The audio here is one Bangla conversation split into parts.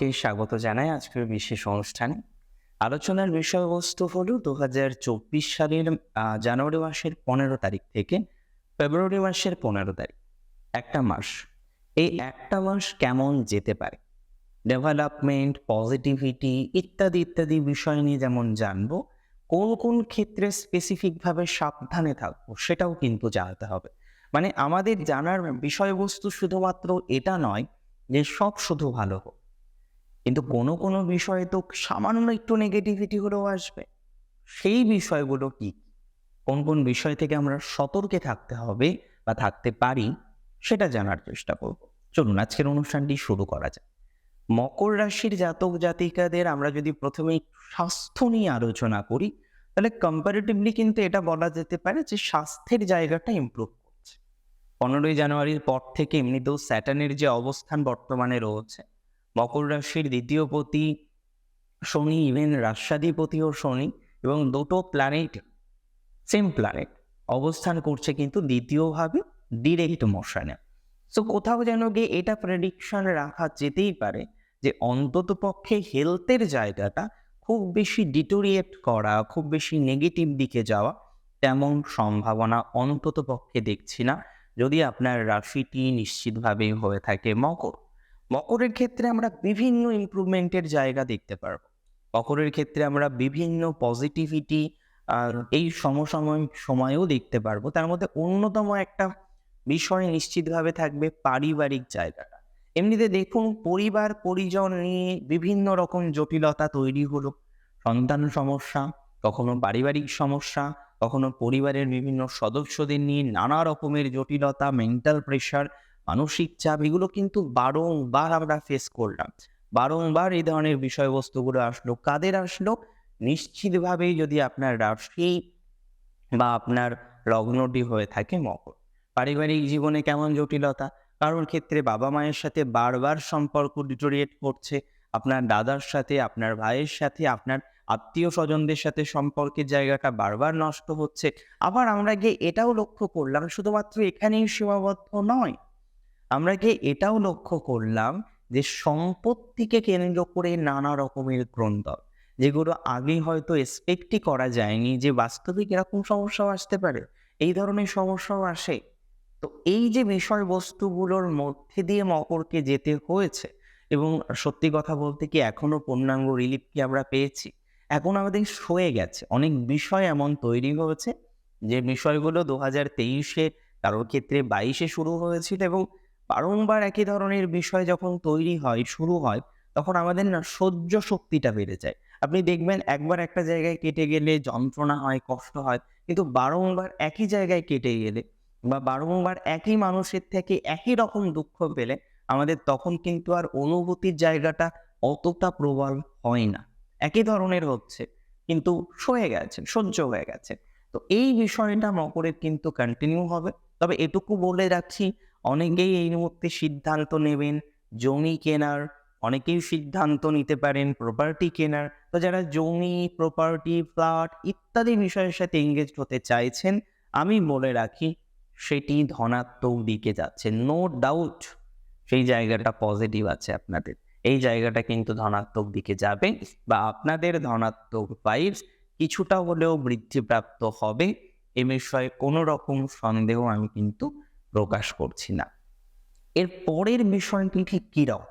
সকলকে স্বাগত জানাই আজকের বিশেষ অনুষ্ঠানে। আলোচনার বিষয়বস্তু হলো দু সালের জানুয়ারি মাসের পনেরো তারিখ থেকে ফেব্রুয়ারি মাসের পনেরো তারিখ, একটা মাস। এই একটা মাস কেমন যেতে পারে? ডেভেলপমেন্ট, পজিটিভিটি ইত্যাদি ইত্যাদি বিষয় নিয়ে যেমন জানব, কোন কোন ক্ষেত্রে স্পেসিফিকভাবে সাবধানে থাকব সেটাও কিন্তু জানতে হবে। মানে আমাদের জানার বিষয়বস্তু শুধুমাত্র এটা নয় যে সব শুধু ভালো হোক। কিন্তু কোনো কোনো বিষয়ে তো সামান্য একটু নেগেটিভিটি হলেও আসবে। সেই বিষয়গুলো কি? কোন কোন বিষয় থেকে আমরা সতর্কে থাকতে হবে বা থাকতে পারি সেটা জানার চেষ্টা করব। চলুন, আজকের অনুষ্ঠানটি শুরু করা যায় মকর রাশির জাতক জাতিকাদের আমরা যদি প্রথমে স্বাস্থ্য নিয়ে আলোচনা করি, তাহলে কম্পারেটিভলি কিন্তু এটা বলা যেতে পারে যে স্বাস্থ্যের জায়গাটা ইমপ্রুভ করছে। পনেরোই জানুয়ারির পর থেকে এমনিতেও স্যাটার্নের যে অবস্থান বর্তমানে রয়েছে মকর রাশির দ্বিতীয় পতি শনি ইভেন রাষ্ট্রাধিপতিও শনি এবং দুটো প্ল্যানেট সেম প্ল্যানেট অবস্থান করছে কিন্তু দ্বিতীয়ভাবে ডিরেক্ট মোশনে। সো কোথাও যেন গিয়ে এটা প্রেডিকশন রাখা যেতেই পারে যে অন্তত পক্ষে হেলথের জায়গাটা খুব বেশি ডিটোরিয়েট করা, খুব বেশি নেগেটিভ দিকে যাওয়া তেমন সম্ভাবনা অন্তত পক্ষে দেখছি না। যদি আপনার রাশিটি নিশ্চিতভাবে হয়ে থাকে মকর মকরের ক্ষেত্রে আমরা বিভিন্ন ইমপ্রুভমেন্টের জায়গা দেখতে পারব। মকরের ক্ষেত্রে আমরা বিভিন্ন পজিটিভিটি আর এই সমসাময়িক সময়েও দেখতে পারব। তার মধ্যে অন্যতম একটা বিষয় নিশ্চিতভাবে থাকবে পারিবারিক জায়গাটা। এমনিতে দেখুন, পরিবার, পরিজন নিয়ে বিভিন্ন রকম জটিলতা তৈরি হলো। সন্তান সমস্যা, কখনো পারিবারিক সমস্যা, কখনো পরিবারের বিভিন্ন সদস্যদের নিয়ে নানা রকমের জটিলতা মেন্টাল প্রেশার মানসিক চাপ, এগুলো কিন্তু বারংবার আমরা ফেস করলাম। বারংবার এই ধরনের বিষয়বস্তুগুলো আসলো। কাদের আসলো? নিশ্চিতভাবেই যদি আপনার রাশি বা আপনার লগ্নটি হয়ে থাকে মকর। পারিবারিক জীবনে কেমন জটিলতা? কারোর ক্ষেত্রে বাবা মায়ের সাথে বারবার সম্পর্ক ডিটোরিয়েট করছে। আপনার দাদার সাথে, আপনার ভাইয়ের সাথে, আপনার আত্মীয় স্বজনদের সাথে সম্পর্কের জায়গাটা বারবার নষ্ট হচ্ছে। আবার আমরা গিয়ে এটাও লক্ষ্য করলাম, শুধুমাত্র এখানেই সীমাবদ্ধ নয় আমরা গিয়ে এটাও লক্ষ্য করলাম যে সম্পত্তিকে কেন্দ্র করে নানা রকমের গ্রন্থল যেগুলো আগে হয়তো এক্সপেক্টই করা যায়নি যে বাস্তবিক এরকম সমস্যাও আসতে পারে, এই ধরনের সমস্যাও আসে। তো এই যে বিষয়বস্তুগুলোর মধ্যে দিয়ে মকরকে যেতে হয়েছে এবং সত্যি কথা বলতে কি এখনও পূর্ণাঙ্গ রিলিফ কি আমরা পেয়েছি? এখন আমাদের সয়ে গেছে। অনেক বিষয় এমন তৈরি হয়েছে যে বিষয়গুলো দু হাজার তেইশে কারোর ক্ষেত্রে বাইশে শুরু হয়েছিল এবং বারংবার একই ধরনের বিষয় যখন তৈরি হয়, শুরু হয়, তখন আমাদের না সহ্য শক্তিটা বেড়ে যায়। আপনি দেখবেন একবার একটা জায়গায় কেটে গেলে যন্ত্রণা হয়, কষ্ট হয়, কিন্তু বারংবার একই জায়গায় কেটে গেলে বা বারংবার একই মানুষের থেকে একই রকম দুঃখ পেলে আমাদের তখন কিন্তু আর অনুভূতির জায়গাটা অতটা প্রবল হয় না। একই ধরনের হচ্ছে, কিন্তু সয়ে গেছে, সহ্য হয়ে গেছে। তো এই বিষয়টা মকরের কিন্তু কন্টিনিউ হবে। তবে এটুকু বলে রাখছি অনেকেই এই মুহূর্তে সিদ্ধান্ত নেবেন জমি কেনার, অনেকেই সিদ্ধান্ত নিতে পারেন প্রপার্টি কেনার। তো যারা জমি প্রপার্টি ফ্ল্যাট ইত্যাদি বিষয়ের সাথে এঙ্গেজ হতে চাইছেন, আমি বলে রাখি সেটি ধনাত্মক দিকে যাচ্ছে। নো ডাউট সেই জায়গাটা পজিটিভ আছে আপনাদের। এই জায়গাটা কিন্তু ধনাত্মক দিকে যাবে বা আপনাদের ধনাত্মক ভাইবস কিছুটা হলেও বৃদ্ধিপ্রাপ্ত হবে। এ বিষয়ে কোনো রকম সন্দেহ আমি কিন্তু প্রকাশ করছি না। এর পরের বিষয়টি ঠিক কীরকম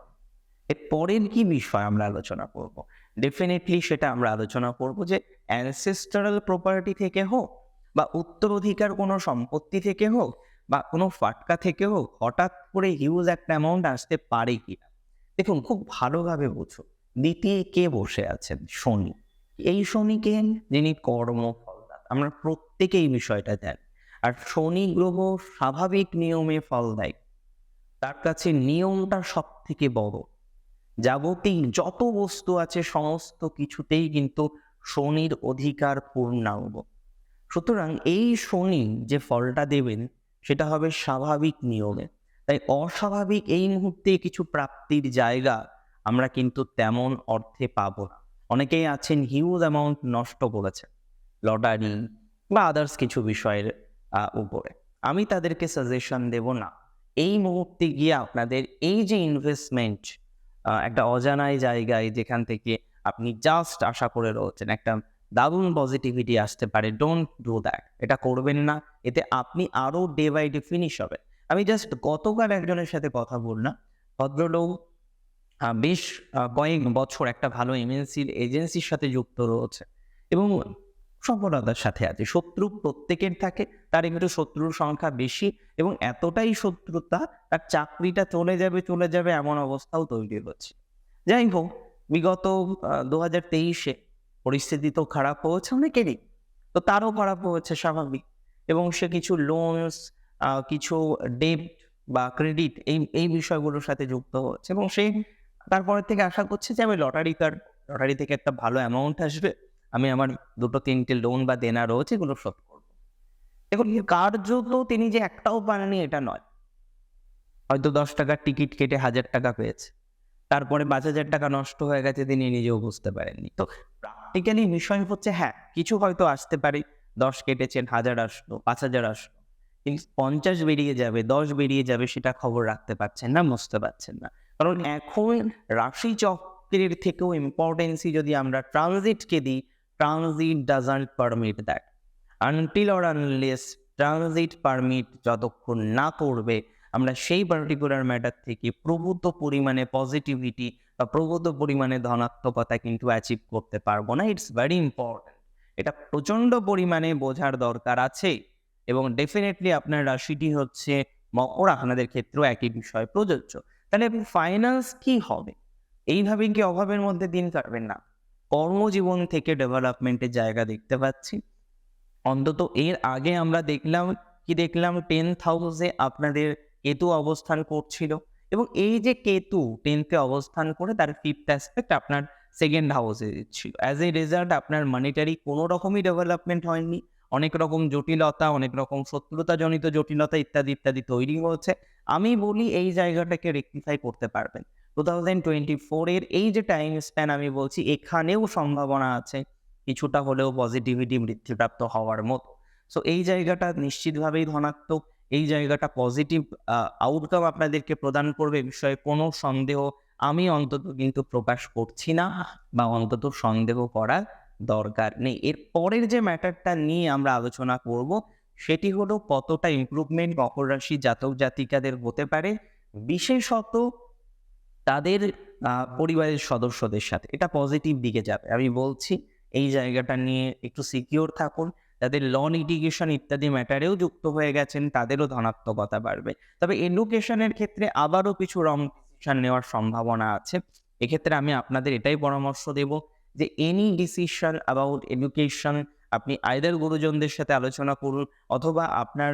এর পরের কি বিষয় আমরা আলোচনা করব? ডেফিনেটলি সেটা আমরা আলোচনা করব যে অ্যানসেস্টারাল প্রপার্টি থেকে হোক বা উত্তরাধিকার কোনো সম্পত্তি থেকে হোক বা কোনো ফাটকা থেকে হোক হঠাৎ করে হিউজ একটা অ্যামাউন্ট আসতে পারে কিনা দেখুন, খুব ভালোভাবে বোঝো দ্বিতীয় কে বসে আছেন? শনি। এই শনিকে যিনি কর্মফলদাতা আমরা প্রত্যেকে এই বিষয়টা জানি। আর শনি গ্রহ স্বাভাবিক নিয়মে ফল দেয়। তার কাছে নিয়মটা সব থেকে বড়। জাগতিক যত বস্তু আছে সমস্ত কিছুতেই কিন্তু শনির অধিকার পূর্ণাঙ্গ। সুতরাং এই শনি যে ফলটা দেবেন, সেটা হবে স্বাভাবিক নিয়মে। তাই অস্বাভাবিক এই মুহূর্তে কিছু প্রাপ্তির জায়গা আমরা কিন্তু তেমন অর্থে পাবো না। অনেকেই আছেন হিউজ অ্যামাউন্ট নষ্ট করেছেন লটারি বা আদার্স কিছু বিষয়ের উপরে। আমি তাদেরকে সাজেশন দেব না। এই মুহূর্তে গিয়ে আপনাদের এই যে ইনভেস্টমেন্ট একটা অজানায় জায়গায় যেখান থেকে আপনি জাস্ট আশা করে রয়েছেন, একটা দারুণ পজিটিভিটি আসতে পারে ডোন্ট ডু দ্যাট এটা করবেন না। এতে আপনি আরও ডে বাই ডে ফিনিশ হবে আমি জাস্ট গতকাল একজনের সাথে কথা বললাম। ভদ্রলোক বেশ কয়েক বছর একটা ভালো এমএনসির এজেন্সির সাথে যুক্ত রয়েছে এবং সফলতার সাথে আছে। শত্রু প্রত্যেকের থাকে তার একটু শত্রুর সংখ্যা বেশি এবং এতটাই শত্রুতা তার চাকরিটা চলে যাবে চলে যাবে এমন অবস্থাও তৈরি হচ্ছে। যাই হোক, বিগত দু হাজার তেইশে পরিস্থিতি তো খারাপ হয়েছে অনেকেরই। তো তারও খারাপ হয়েছে স্বাভাবিক এবং সে কিছু লোনস কিছু ডেট বা ক্রেডিট এই এই বিষয়গুলোর সাথে যুক্ত হচ্ছে এবং সে তারপরের থেকে আশা করছে যে আমি লটারি কার্ড লটারি থেকে একটা ভালো অ্যামাউন্ট আসবে। আমি আমার দুটো তিনটে লোন বা দেনা রয়েছে, এগুলো শোধ দেখুন কার্যত তিনি যে একটাও পাননি এটা নয়। হয়তো দশ টাকার টিকিট কেটে হাজার টাকা পেয়েছে। তারপরে পাঁচ হাজার টাকা নষ্ট হয়ে গেছে, তিনি নিজেও বুঝতে পারেননি। তো প্র্যাকটিক্যালি বিষয় হচ্ছে হ্যাঁ কিছু হয়তো আসতে পারে। দশ কেটেছেন, হাজার আসলো, পাঁচ হাজার আসলো। কিন্তু পঞ্চাশ বেরিয়ে যাবে, দশ বেরিয়ে যাবে, সেটা খবর রাখতে পারছেন না, বুঝতে পারছেন না। কারণ এখন রাশি চক্রের থেকেও ইম্পর্টেন্সি যদি আমরা ট্রানজিটকে দিই transit doesn't permit that until or unless transit permit যতক্ষণ না করবে, আমরা সেই পার্টিকুলার ম্যাটার থেকে প্রভূত পরিমাণে পজিটিভিটি বা প্রভূত পরিমাণে ধনাত্মকতা কিন্তু অ্যাচিভ করতে পারব না। ইটস ভেরি ইম্পর্ট্যান্ট এটা প্রচণ্ড পরিমাণে বোঝার দরকার আছে এবং ডেফিনেটলি আপনার রাশিটি হচ্ছে মকর, আপনাদের ক্ষেত্রেও একই বিষয়, প্রযোজ্য। তাহলে ফাইন্যান্স কি হবে? এইভাবে কি অভাবের মধ্যে দিন কাটবেন না? কর্মজীবন থেকে ডেভেলপমেন্টের জায়গা দেখতে পাচ্ছি। অন্তত এর আগে আমরা দেখলাম কি দেখলাম টেন্থ হাউসে আপনাদের কেতু অবস্থান করছিল এবং এই যে কেতু টেন্থে অবস্থান করে তার ফিফথ অ্যাসপেক্ট আপনার সেকেন্ড হাউসে ছিল। অ্যাজ এ রেজাল্ট আপনার মানিটারি কোনো রকমই ডেভেলপমেন্ট হয়নি। অনেক রকম জটিলতা, অনেক রকম শত্রুতাজনিত জটিলতা ইত্যাদি ইত্যাদি তৈরি হচ্ছে আমি বলি এই জায়গাটাকে রেকটিফাই করতে পারবেন। টু থাউজেন্ড টোয়েন্টি ফোরের এই যে টাইম স্প্যান আমি বলছি, এখানেও সম্ভাবনা আছে। কিছুটা হলেও পজিটিভিটি বৃদ্ধিপ্রাপ্ত হওয়ার মতো। সো এই জায়গাটা নিশ্চিতভাবেই ধনাত্মক। এই জায়গাটা পজিটিভ আউটকাম আপনাদেরকে প্রদান করবে বিষয়ে কোনো সন্দেহ আমি অন্তত কিন্তু প্রকাশ করছি না বা অন্তত সন্দেহ করার দরকার নেই। এর পরের যে ম্যাটারটা নিয়ে আমরা আলোচনা করব, সেটি হলো কতটা ইমপ্রুভমেন্ট মকর রাশি জাতক জাতিকাদের হতে পারে, বিশেষত তাদের পরিবারের সদস্যদের সাথে। এটা পজিটিভ দিকে যাবে। আমি বলছি এই জায়গাটা নিয়ে একটু সিকিওর থাকুন যাদের ল লিটিগেশন ইত্যাদি ম্যাটারেও যুক্ত হয়ে গেছেন, তাদেরও ধনাত্মকতা বাড়বে। তবে এডুকেশনের ক্ষেত্রে আবারও কিছু রং নেওয়ার সম্ভাবনা আছে। এক্ষেত্রে আমি আপনাদের এটাই পরামর্শ দেব যে এনি ডিসিশন অ্যাবাউট এডুকেশন আপনি আইদার গুরুজনদের সাথে আলোচনা করুন, অথবা আপনার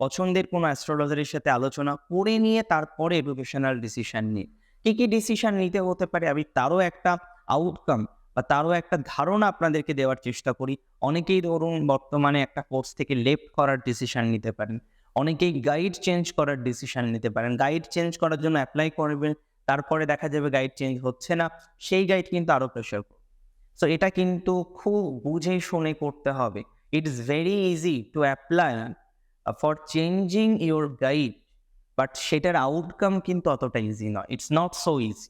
পছন্দের কোনো অ্যাস্ট্রোলজারের সাথে আলোচনা করে নিয়ে তারপরে এডুকেশনাল ডিসিশন নিন। কী কী ডিসিশন নিতে হতে পারে, আমি তারও একটা আউটকাম বা তারও একটা ধারণা আপনাদেরকে দেওয়ার চেষ্টা করি। অনেকেই ধরুন বর্তমানে একটা কোর্স থেকে লেফট করার ডিসিশন নিতে পারেন। অনেকেই গাইড চেঞ্জ করার ডিসিশন নিতে পারেন। গাইড চেঞ্জ করার জন্য অ্যাপ্লাই করবেন, তারপরে দেখা যাবে গাইড চেঞ্জ হচ্ছে না। সেই গাইড কিন্তু আরও প্রেশার সো এটা কিন্তু খুব বুঝে শুনে করতে হবে। It is very easy to apply for changing your guide but সেটার আউটকাম কিন্তু অতটা ইজি নয়। ইটস নট সো ইজি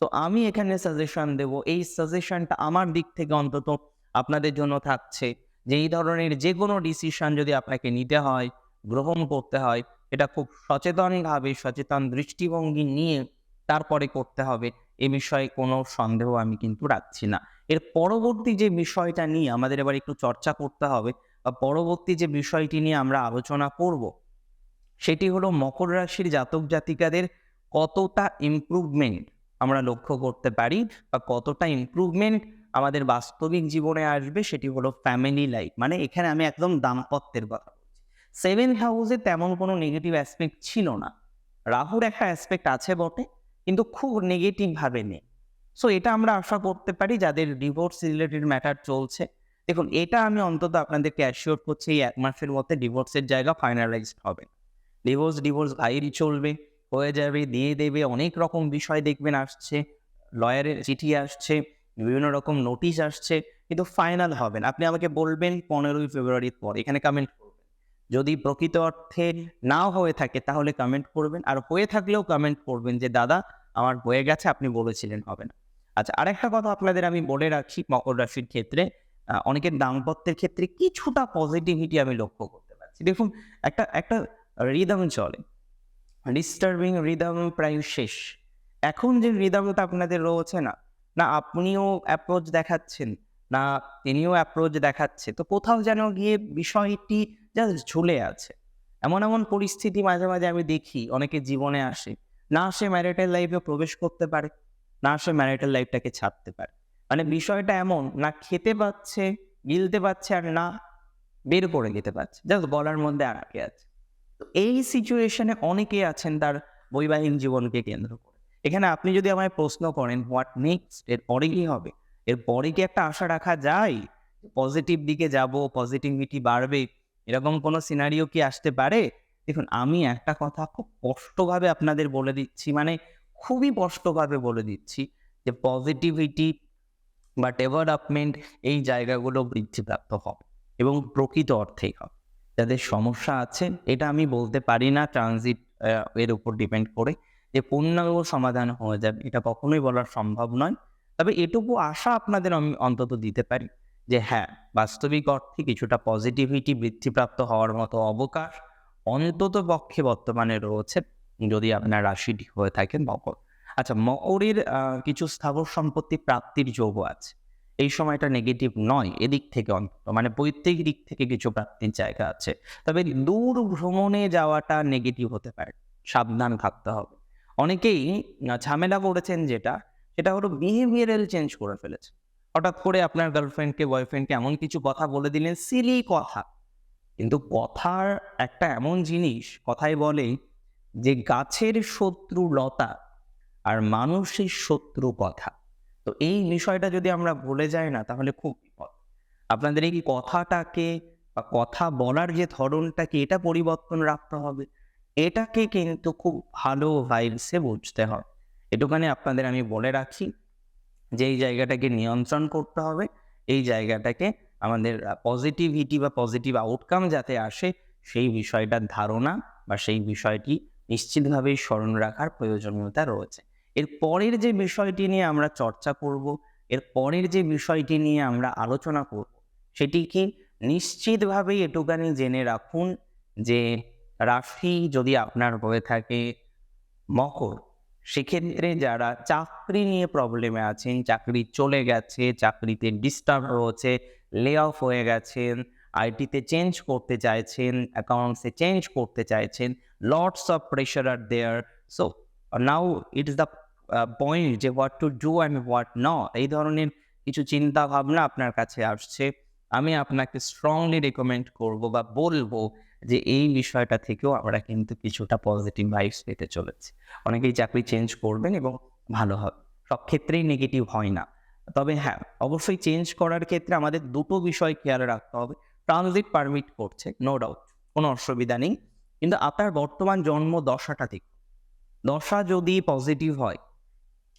তো আমি এখানে সাজেশন দেব, এই সাজেশনটা আমার দিক থেকে অন্তত আপনাদের জন্য থাকছে যে, এই ধরনের যে কোনো ডিসিশন যদি আপনাকে নিতে হয়, গ্রহণ করতে হয়, এটা খুব সচেতনভাবে, সচেতন দৃষ্টিভঙ্গি নিয়ে তারপরে করতে হবে, এ বিষয়ে কোনো সন্দেহ আমি কিন্তু রাখছি না। এর পরবর্তী যে বিষয়টা নিয়ে আমাদের এবার একটু চর্চা করতে হবে, বা পরবর্তী যে বিষয়টি নিয়ে আমরা আলোচনা করব, সেটি হলো মকর রাশির জাতক জাতিকাদের কতটা ইমপ্রুভমেন্ট আমরা লক্ষ্য করতে পারি বা কতটা ইমপ্রুভমেন্ট আমাদের বাস্তবিক জীবনে আসবে সেটি হলো ফ্যামিলি লাইফ মানে এখানে আমি একদম দাম্পত্যের কথা সেভেন হাউসে তেমন কোনো নেগেটিভ অ্যাসপেক্ট ছিল না। রাহুর একটা অ্যাসপেক্ট আছে বটে, কিন্তু খুব নেগেটিভভাবে নেই। সো এটা আমরা আশা করতে পারি যাদের ডিভোর্স রিলেটেড ম্যাটার চলছে। দেখুন, এটা আমি অন্তত আপনাদেরকে অ্যাসিওর করছি এই এক মাসের মধ্যে ডিভোর্সের জায়গা ফাইনালাইজড হবে। ডিভোর্স ডিভোর্স ভাইরই চলবে। হয়ে যাবে, দিয়ে দেবে, অনেক রকম বিষয় দেখবেন আসছে, লয়ারের চিঠি আসছে, বিভিন্ন রকম নোটিশ আসছে, কিন্তু ফাইনাল হবে না। আপনি আমাকে বলবেন পনেরোই ফেব্রুয়ারির পর, এখানে কমেন্ট করবেন। যদি প্রকৃত অর্থে নাও হয়ে থাকে, তাহলে কমেন্ট করবেন, আর হয়ে থাকলেও কমেন্ট করবেন যে, দাদা, আমার হয়ে গেছে, আপনি বলেছিলেন হবে না। আচ্ছা আরেকটা কথা আপনাদের আমি বলে রাখি, মকর রাশির ক্ষেত্রে অনেকের দাম্পত্যের ক্ষেত্রে কিছুটা পজিটিভিটি আমি লক্ষ্য করতে পারছি। দেখুন, একটা একটা রিদম চলে। ডিস্টার্বিং রিদম প্রায় শেষ এখন যে রিদমটা আপনাদের রয়েছে না না আপনিও অ্যাপ্রোচ দেখাচ্ছেন, না তিনিও অ্যাপ্রোচ দেখাচ্ছে, তো কোথাও যেন গিয়ে বিষয়টি জাস্ট ঝুলে আছে। এমন এমন পরিস্থিতি মাঝে মাঝে আমি দেখি, অনেকে জীবনে আসে, না সে ম্যারিটাল লাইফে প্রবেশ করতে পারে, না সে ম্যারিটাল লাইফটাকে ছাড়তে পারে। মানে বিষয়টা এমন, না খেতে পাচ্ছে, গিলতে পাচ্ছে আর না বের করে দিতে পারছে জাস্ট গলার মধ্যে আটকে আছে। তো এই সিচুয়েশনে অনেকে আছেন তার বৈবাহিক জীবনকে কেন্দ্র করে। এখানে আপনি যদি আমায় প্রশ্ন করেন হোয়াট নেক্সট এর পরে কি হবে? এর পরে কি একটা আশা রাখা যায়? পজিটিভ দিকে যাব পজিটিভিটি বাড়বে, এরকম কোনো সিনারিও কি আসতে পারে? দেখুন, আমি একটা কথা খুব স্পষ্টভাবে আপনাদের বলে দিচ্ছি মানে খুবই স্পষ্টভাবে বলে দিচ্ছি যে পজিটিভিটি বা ডেভেলপমেন্ট এই জায়গাগুলো বৃদ্ধিপ্রাপ্ত হবে এবং প্রকৃত অর্থেই হবে। যাদের সমস্যা আছে, এটা আমি বলতে পারি না ট্রানজিট এর উপর ডিপেন্ড করে যে পূর্ণাঙ্গ সমাধান হয়ে যাবে, এটা কখনোই বলা সম্ভব নয়। তবে এটুকু আশা আপনাদের আমি অন্তত দিতে পারি যে হ্যাঁ বাস্তবিক অর্থে কিছুটা পজিটিভিটি বৃদ্ধিপ্রাপ্ত হওয়ার মতো অবকাশ অন্তত পক্ষে বর্তমানে রয়েছে, যদি আপনার রাশিটি হয়ে থাকেন মকর। আচ্ছা মকরের কিছু স্থাবর সম্পত্তি প্রাপ্তির যোগ আছে। এই সময়টা নেগেটিভ নয়, এদিক থেকে অন্তত মানে প্রত্যেক দিক থেকে কিছু প্রাপ্তির জায়গা আছে। তবে দূর ভ্রমণে যাওয়াটা নেগেটিভ হতে পারে, সাবধান থাকতে হবে। অনেকেই ঝামেলা করেছেন যেটা, সেটা হলো বিহেভিয়ারাল চেঞ্জ করে ফেলেছে। হঠাৎ করে আপনার গার্লফ্রেন্ডকে বয়ফ্রেন্ডকে এমন কিছু কথা বলে দিলেন সিলি কথা। কিন্তু কথার একটা এমন জিনিস কথাই বলে যে গাছের শত্রু লতা আর মানুষের শত্রু কথা। তো এই বিষয়টা যদি আমরা ভুলে যাই না, তাহলে খুব বিপদ। আপনাদের এই কথাটাকে বা কথা বলার যে ধরনটাকে, এটা পরিবর্তন রাখতে হবে। এটাকে কিন্তু খুব ভালো ভাইবসে বুঝতে হবে। এটুখানি আপনাদের আমি বলে রাখি, যে এই জায়গাটাকে নিয়ন্ত্রণ করতে হবে। এই জায়গাটাকে আমাদের পজিটিভিটি বা পজিটিভ আউটকাম যাতে আসে, সেই বিষয়টার ধারণা বা সেই বিষয়টি নিশ্চিতভাবেই স্মরণ রাখার প্রয়োজনীয়তা রয়েছে। এর পরের যে বিষয়টি নিয়ে আমরা চর্চা করব, এর পরের যে বিষয়টি নিয়ে আমরা আলোচনা করব, সেটি কি নিশ্চিতভাবেই এটুকানি জেনে রাখুন যে রাশি যদি আপনার হয়ে থাকে মকর, সেক্ষেত্রে যারা চাকরি নিয়ে প্রবলেমে আছেন, চাকরি চলে গেছে, চাকরিতে ডিস্টার্ব রয়েছে লে অফ হয়ে গেছেন আইটিতে চেঞ্জ করতে চাইছেন অ্যাকাউন্টসে চেঞ্জ করতে চাইছেন lots of pressure R there so now it is the point যে what to do and what not এই ধরনের কিছু চিন্তা ভাবনা আপনার কাছে আসছে, আমি আপনাকে স্ট্রংলি রেকমেন্ড করব বা বলব যে এই বিষয়টা থেকেও আমরা কিন্তু কিছুটা পজিটিভ ভাইবস পেতে চলেছি। অনেকেই চাকরি চেঞ্জ করবেন এবং ভালো হবে, সব ক্ষেত্রেই নেগেটিভ হয় না। তবে হ্যাঁ অবশ্যই চেঞ্জ করার ক্ষেত্রে আমাদের দুটো বিষয় খেয়াল রাখতে হবে ট্রানজিট পারমিট করছে নো ডাউট কোনো অসুবিধা নেই। কিন্তু আপনার বর্তমান জন্ম দশাটা ঠিক দশা যদি পজিটিভ হয়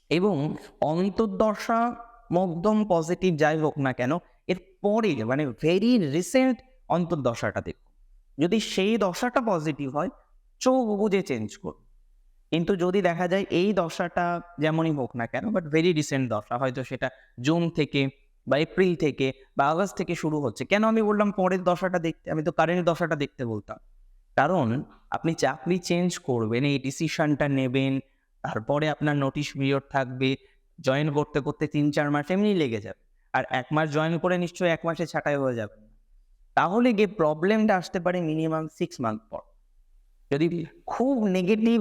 এবং অন্তর্দশা মধ্যম পজিটিভ যাই হোক না কেন, এর পরে মানে ভেরি রিসেন্ট অন্তর্দশাটা দেখুন। যদি সেই দশাটা পজিটিভ হয়, চোখ বুঝে চেঞ্জ করুন। কিন্তু যদি দেখা যায় এই দশাটা যেমনই হোক না কেন বাট ভেরি রিসেন্ট দশা, হয়তো সেটা জুন থেকে বা এপ্রিল থেকে বা আগস্ট থেকে শুরু হচ্ছে। কেন আমি বললাম পরের দশাটা দেখতে, আমি তো কারেন্ট দশাটা দেখতে বলতাম? কারণ আপনি চাকরি চেঞ্জ করবেন, এই ডিসিশনটা নেবেন, তারপরে আপনার নোটিশ পিরিয়ড থাকবে জয়েন করতে করতে তিন চার মাস এমনি লেগে যাবে। আর এক মাস জয়েন করে নিশ্চয়ই এক মাসে ছাঁটাই হয়ে যাবে। তাহলে গিয়ে প্রবলেমটা আসতে পারে মিনিমাম সিক্স মান্থ পর। যদি খুব নেগেটিভ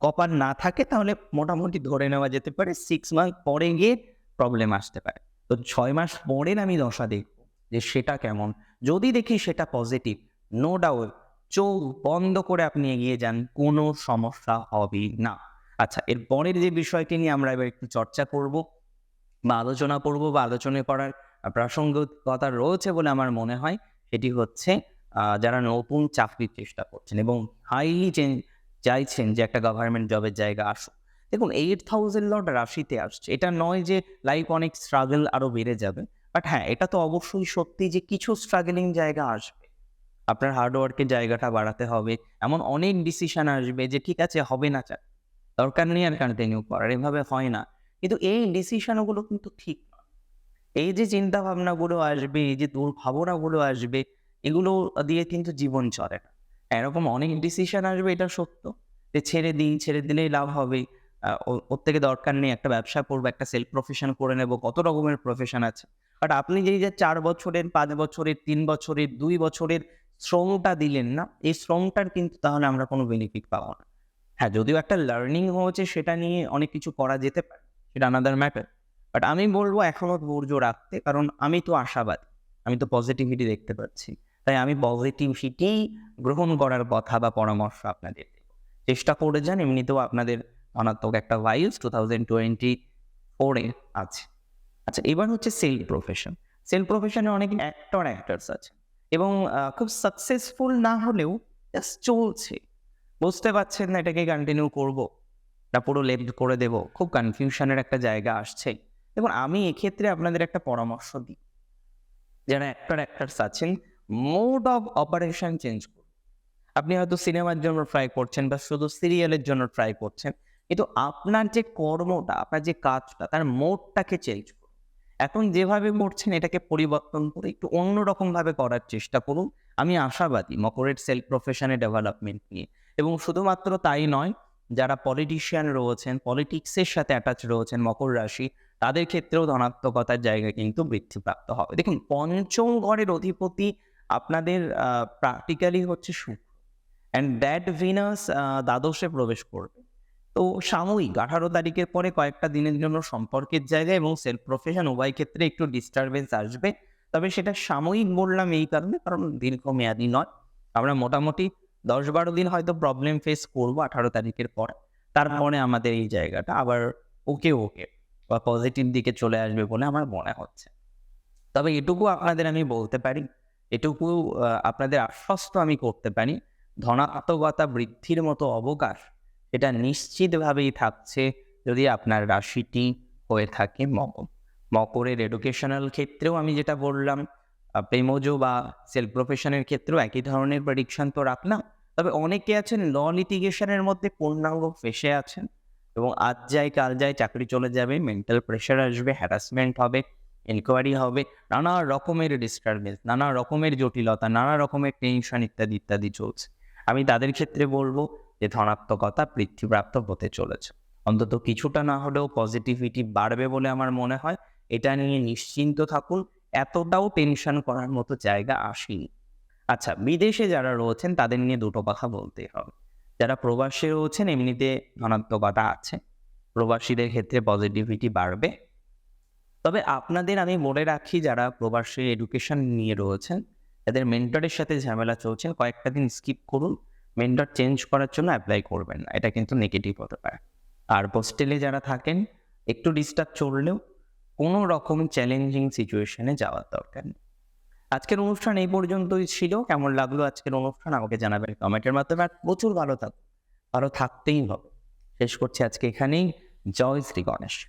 কপার না থাকে, তাহলে মোটামুটি ধরে নেওয়া যেতে পারে সিক্স মান্থ পরে গিয়ে প্রবলেম আসতে পারে। তো ছয় মাস পরে আমি দশা দেখব যে সেটা কেমন। যদি দেখি সেটা পজিটিভ নো ডাউট চোখ বন্ধ করে আপনি এগিয়ে যান, কোনো সমস্যা হবে না। আচ্ছা এর পরের যে বিষয়টি নিয়ে আমরা এবার একটু চর্চা করব বা আলোচনা করব বা আলোচনা করার প্রাসঙ্গিকতা রয়েছে বলে আমার মনে হয়, সেটি হচ্ছে যারা নতুন চাকরির চেষ্টা করছেন এবং হাইলি চাইছেন যে একটা গভর্নমেন্ট জবের জায়গা আসুক। দেখুন এইট থাউজেন্ড লট রাশিতে আসছে। এটা নয় যে লাইফ অনেক স্ট্রাগল আরও বেড়ে যাবে বাট হ্যাঁ এটা তো অবশ্যই সত্যি যে কিছু স্ট্রাগলিং জায়গা আসবে। আপনার হার্ডওয়ার্কের জায়গাটা বাড়াতে হবে। এমন অনেক ডিসিশন আসবে যে, ঠিক আছে, হবে না, চাক। দরকার নেই আর কন্টিনিউ করার। এভাবে হয় না। কিন্তু এই ডিসিশনগুলো কিন্তু ঠিক এই যে চিন্তা ভাবনাগুলো আসবে, এই যে দুর্ভাবনাগুলো আসবে, এগুলো দিয়ে কিন্তু জীবন চলে না। এরকম অনেক ডিসিশন আসবে, এটা সত্য। যে, ছেড়ে দিই, ছেড়ে দিলেই লাভ হবে। ওর থেকে দরকার নেই, একটা ব্যবসা করব, একটা সেলফ প্রফেশন করে নেব, কত রকমের প্রফেশন আছে। বাট আপনি যেই যে, চার বছরের, পাঁচ বছরের, তিন বছরের, দুই বছরের শ্রমটা দিলেন না, এই শ্রমটার কিন্তু তাহলে আমরা কোনো বেনিফিট পাবো না। হ্যাঁ যদিও একটা লার্নিং হয়েছে সেটা নিয়ে অনেক কিছু করা যেতে পারে, সেটা আনাদার ম্যাটার বাট আমি বলব এখনও ধৈর্য রাখতে, কারণ আমি তো আশাবাদী, আমি তো পজিটিভিটি দেখতে পাচ্ছি, তাই আমি পজিটিভিটি গ্রহণ করার কথা বা পরামর্শ আপনাদের দেব। চেষ্টা করে যান, এমনিতেও আপনাদের ধনাত্মক একটা ভাইলস টু থাউজেন্ড টোয়েন্টি ফোরে আছে। আচ্ছা এবার হচ্ছে সেল প্রফেশন সেল প্রফেশনে অনেক অ্যাক্টর অ্যাক্টার্স আছে। এবং খুব সাকসেসফুল না হলেও জাস্ট চলছে। বুঝতে পারছেন না এটাকে কন্টিনিউ করব না পুরো লেফট করে দেব, খুব কনফিউশনের একটা জায়গা আসছে। দেখুন, আমি এক্ষেত্রে আপনাদের একটা পরামর্শ দিই। যারা অ্যাক্টর অ্যাক্টার্স আছেন মোড অফ অপারেশন চেঞ্জ করুন। আপনি হয়তো সিনেমার জন্য ট্রাই করছেন বা শুধু সিরিয়ালের জন্য ট্রাই করছেন, কিন্তু আপনার যে কর্মটা, আপনার যে কাজটা, তার মোডটাকে চেঞ্জ করুন। এখন যেভাবে করছেন এটাকে পরিবর্তন করে একটু অন্যরকমভাবে করার চেষ্টা করুন। আমি আশাবাদী মকরের সেলফ প্রফেশনে ডেভেলপমেন্ট নিয়ে। এবং শুধুমাত্র তাই নয়, যারা পলিটিশিয়ান রয়েছেন, পলিটিক্সের সাথে অ্যাটাচ রয়েছেন মকর রাশি, তাদের ক্ষেত্রেও ধনাত্মকতার জায়গা কিন্তু বৃদ্ধিপ্রাপ্ত হবে। দেখুন, পঞ্চম ঘরের অধিপতি আপনাদের প্র্যাকটিক্যালি হচ্ছে শুক্র। অ্যান্ড দ্যাট ভিনাস দ্বাদশে প্রবেশ করবে। তো সাময়িক আঠারো তারিখের পরে কয়েকটা দিনের জন্য সম্পর্কের জায়গা এবং সেলফ প্রফেশন উভয় ক্ষেত্রে একটু ডিস্টারবেন্স আসবে। তবে সেটা সাময়িক বললাম এই কারণে, কারণ দীর্ঘমেয়াদী নয়। আমরা মোটামুটি দশ বারো দিন হয়তো প্রবলেম ফেস করব আঠারো তারিখের পর। তারপরে আমাদের এই জায়গাটা আবার ওকে ওকে বা পজিটিভ দিকে চলে আসবে বলে আমার মনে হচ্ছে। তবে এটুকু আপনাদের আমি বলতে পারি, এটুকু আপনাদের আশ্বস্ত আমি করতে পারি, ধনাত্মকতা বৃদ্ধির মতো অবকাশ এটা নিশ্চিতভাবেই থাকছে যদি আপনার রাশিটি হয়ে থাকে মকর। মকরের এডুকেশনাল ক্ষেত্রেও আমি যেটা বললাম প্রেমজ বা সেলফ প্রফেশনের ক্ষেত্রেও একই ধরনের প্রেডিকশন তো রাখলাম। তবে অনেকে আছেন ল লিটিগেশনের মধ্যে পূর্ণাঙ্গ ফেসে আছেন এবং আজ যায়, কাল যায়, চাকরি চলে যাবে মেন্টাল প্রেশার আসবে হ্যারাসমেন্ট হবে এনকোয়ারি হবে, নানা রকমের ডিস্টারবেন্স নানা রকমের জটিলতা, নানা রকমের টেনশন ইত্যাদি ইত্যাদি চলছে। আমি তাদের ক্ষেত্রে বলব যে ধনাত্মকতা বৃদ্ধিপ্রাপ্ত হতে চলেছে। অন্তত কিছুটা না হলেও পজিটিভিটি বাড়বে বলে আমার মনে হয়। এটা নিয়ে নিশ্চিন্ত থাকুন, এতটাও টেনশন করার মতো জায়গা আসেনি। আচ্ছা বিদেশে যারা রয়েছেন তাদের নিয়ে দুটো কথা বলতে হবে। যারা প্রবাসী রয়েছেন এমনিতে ধনাত্মকতা আছে, প্রবাসীদের ক্ষেত্রে পজিটিভিটি বাড়বে। তবে আপনাদের আমি বলে রাখি যারা প্রবাসী এডুকেশন নিয়ে রয়েছেন, তাদের মেন্টরের সাথে ঝামেলা চলছে। কয়েকটা দিন স্কিপ করুন। মেন্টর চেঞ্জ করার জন্য অ্যাপ্লাই করবেন না। এটা কিন্তু নেগেটিভ হতে পারে। আর হোস্টেলে যারা থাকেন, একটু ডিস্টার্ব চললেও কোনো রকম চ্যালেঞ্জিং সিচুয়েশনে যাওয়ার দরকার নেই। আজকের অনুষ্ঠান এই পর্যন্তই ছিল। কেমন লাগল আজকের অনুষ্ঠান? আমাকে জানাবেন কমেন্টের মাধ্যমে। আর প্রচুর ভালো থাকুন। ভালো থাকতেই হবে। শেষ করছি আজকে এখানেই। জয় শ্রী গণেশ।